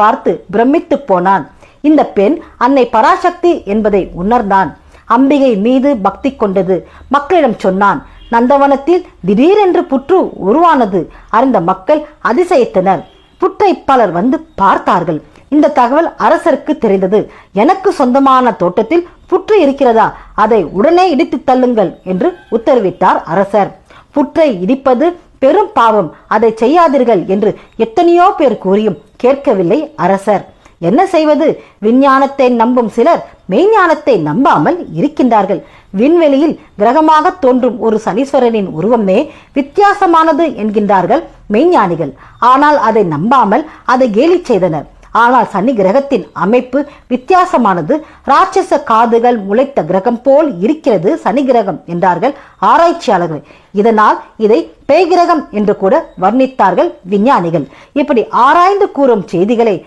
பார்த்து பிரமித்து போனான். இந்த பெண் அன்னை பராசக்தி என்பதை உணர்ந்தான். அம்பிகை மீது பக்தி கொண்டது. மக்களிடம் சொன்னான் நந்தவனத்தில் திடீரென்று புற்று உருவானது அறிந்த மக்கள் அதிசயித்தனர். புற்றை பலர் வந்து பார்த்தார்கள் இந்த தகவல் அரசருக்கு தெரிந்தது. எனக்கு சொந்தமான தோட்டத்தில் புற்று இருக்கிறதா? அதை உடனே இடித்து தள்ளுங்கள் என்று உத்தரவிட்டார் அரசர். புற்றை இடிப்பது பெரும் பாவம் அதை செய்யாதீர்கள் என்று எத்தனையோ பேர் கூறியும் கேட்கவில்லை அரசர். என்ன செய்வது? விஞ்ஞானத்தை நம்பும் சிலர் மெய்ஞானத்தை நம்பாமல் இருக்கின்றார்கள். விண்வெளியில் கிரகமாக தோன்றும் ஒரு சனீஸ்வரனின் உருவமே வித்தியாசமானது என்கின்றார்கள் மெய்ஞானிகள். ஆனால் அதை நம்பாமல் அதை கேலி செய்தனர். ஆனால் சனி கிரகத்தின் அமைப்பு வித்தியாசமானது. ராட்சச காதுகள் முளைத்த கிரகம் போல் இருக்கிறது சனி கிரகம் என்றார்கள் ஆராய்ச்சியாளர்கள். இதனால் இதை பேய் கிரகம் என்று கூட வர்ணித்தார்கள் விஞ்ஞானிகள். இப்படி ஆராய்ந்து கூறும் செய்திகளை